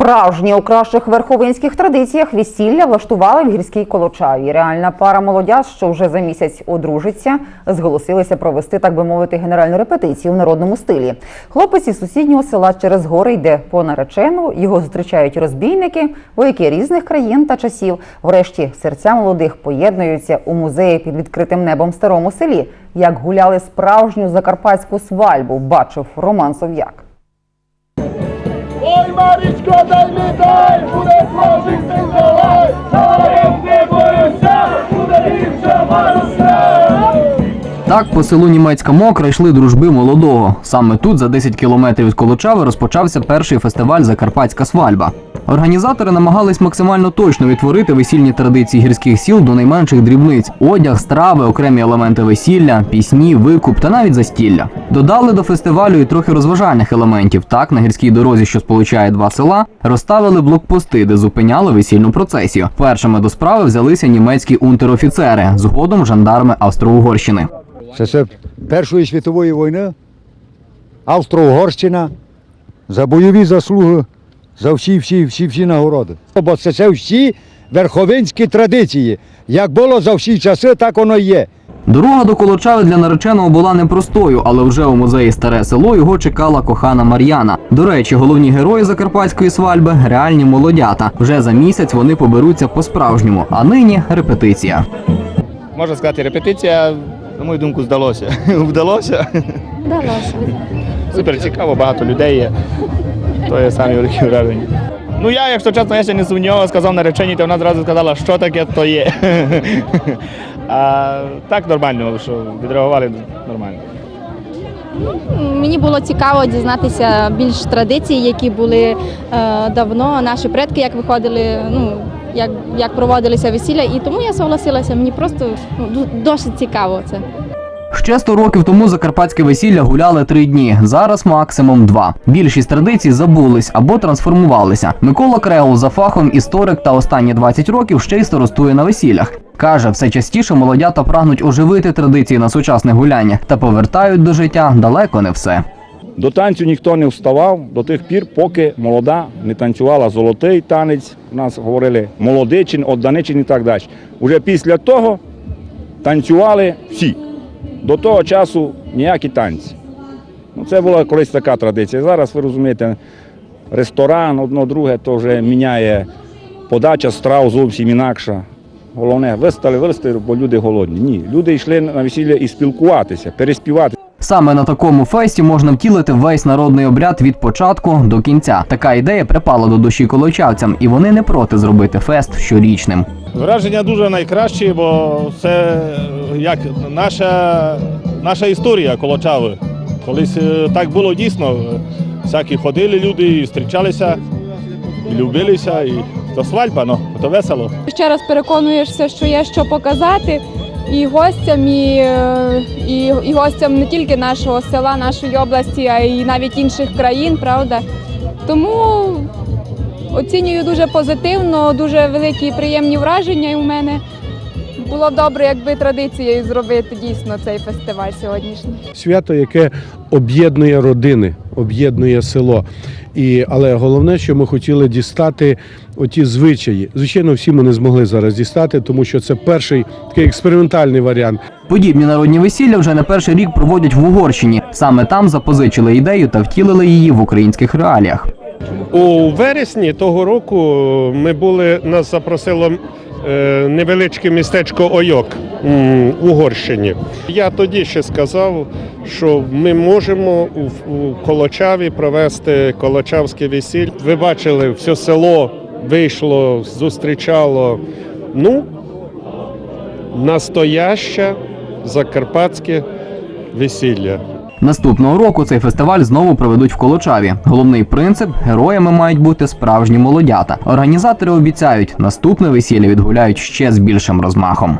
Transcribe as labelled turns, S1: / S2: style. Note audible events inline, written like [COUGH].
S1: Справжні у кращих верховинських традиціях весілля влаштували в гірській Колочаві. Реальна пара молодят, що вже за місяць одружиться, зголосилися провести, так би мовити, генеральну репетицію в народному стилі. Хлопець із сусіднього села через гори йде по наречену. Його зустрічають розбійники, вояки різних країн та часів. Врешті серця молодих поєднуються у музеї під відкритим небом старому селі. Як гуляли справжню закарпатську свальбу, бачив Роман Сов'як.
S2: Марічко, дай дай, буде кожен Миколай, Шалаєм не боюся, буде ліпше Маруся.
S3: Так по селу Німецька Мокра йшли дружби молодого. Саме тут, за 10 кілометрів від Колочави, розпочався перший фестиваль Закарпатська свальба. Організатори намагались максимально точно відтворити весільні традиції гірських сіл до найменших дрібниць: одяг, страви, окремі елементи весілля, пісні, викуп та навіть застілля. Додали до фестивалю і трохи розважальних елементів. Так, на гірській дорозі, що сполучає два села, розставили блокпости, де зупиняли весільну процесію. Першими до справи взялися німецькі унтерофіцери, згодом жандарми Австро-Угорщини.
S4: Це Першої світової війни, Австро-Угорщина, за бойові заслуги, за всі, всі, всі, всі нагороди. Бо це, це всі верховинські традиції. Як було за всі часи, так воно і є.
S3: Дорога до Колочави для нареченого була непростою, але вже у музеї Старе село його чекала кохана Мар'яна. До речі, головні герої закарпатської свальби реальні молодята. Вже за місяць вони поберуться по-справжньому, а нині репетиція.
S5: Можна сказати, репетиція, на мою думку, здалося. [LAUGHS] Вдалося.
S6: Вдалося.
S5: Супер цікаво, багато людей є. То є самі великі враження. Ну я, якщо чесно, я ще не сумнівав, сказав нареченій, то вона зразу сказала, що таке то є. [LAUGHS] А так нормально, що відреагували нормально.
S6: Мені було цікаво дізнатися більш традицій, які були е, давно. Наші предки як виходили, ну як, як проводилися весілля, і тому я согласилася. Мені просто ну, досить цікаво це.
S3: Ще 100 років тому закарпатське весілля гуляли три дні. Зараз максимум два. Більшість традицій забулись або трансформувалися. Микола Крегул за фахом історик та останні 20 років ще й старостує на весіллях. Каже, все частіше молодята прагнуть оживити традиції на сучасних гуляннях та повертають до життя далеко не все.
S7: До танцю ніхто не вставав до тих пір, поки молода не танцювала золотий танець. У нас говорили молодичин, отданичин і так далі. Уже після того танцювали всі. До того часу ніякі танці. Ну, це була колись така традиція. Зараз ви розумієте, ресторан, одно друге, то вже міняє подача страв зовсім інакша. Головне, вистали, вистали, бо люди голодні. Ні, люди йшли на весілля і спілкуватися, переспівати.
S3: Саме на такому фесті можна втілити весь народний обряд від початку до кінця. Така ідея припала до душі колочавцям, і вони не проти зробити фест щорічним.
S8: Враження дуже найкращі, бо це як наша, наша історія Колочави. Колись е, так було дійсно. Всякі ходили люди, і зустрічалися, і любилися, і то свадьба, ну, то весело.
S9: ще раз переконуєшся, що є що показати і гостям, і, е, і, і гостям не тільки нашого села, нашої області, а й навіть інших країн, правда. Тому оцінюю дуже позитивно, дуже великі приємні враження у мене. Було б добре, якби традицією зробити дійсно цей фестиваль сьогоднішній.
S10: свято, яке об'єднує родини, об'єднує село. І, але головне, що ми хотіли дістати оті звичаї. Звичайно, всі ми не змогли зараз дістати, тому що це перший такий експериментальний варіант.
S3: Подібні народні весілля вже не перший рік проводять в Угорщині. Саме там запозичили ідею та втілили її в українських реаліях.
S10: У вересні того року ми були, нас запросило е, невеличке містечко Ойок в Угорщині. Я тоді ще сказав, що ми можемо у, у Колочаві провести колочавське весілля. Ви бачили, все село вийшло, зустрічало. Ну, настояще закарпатське весілля.
S3: Наступного року цей фестиваль знову проведуть в Колочаві. Головний принцип героями мають бути справжні молодята. Організатори обіцяють, наступне весілля відгуляють ще з більшим розмахом.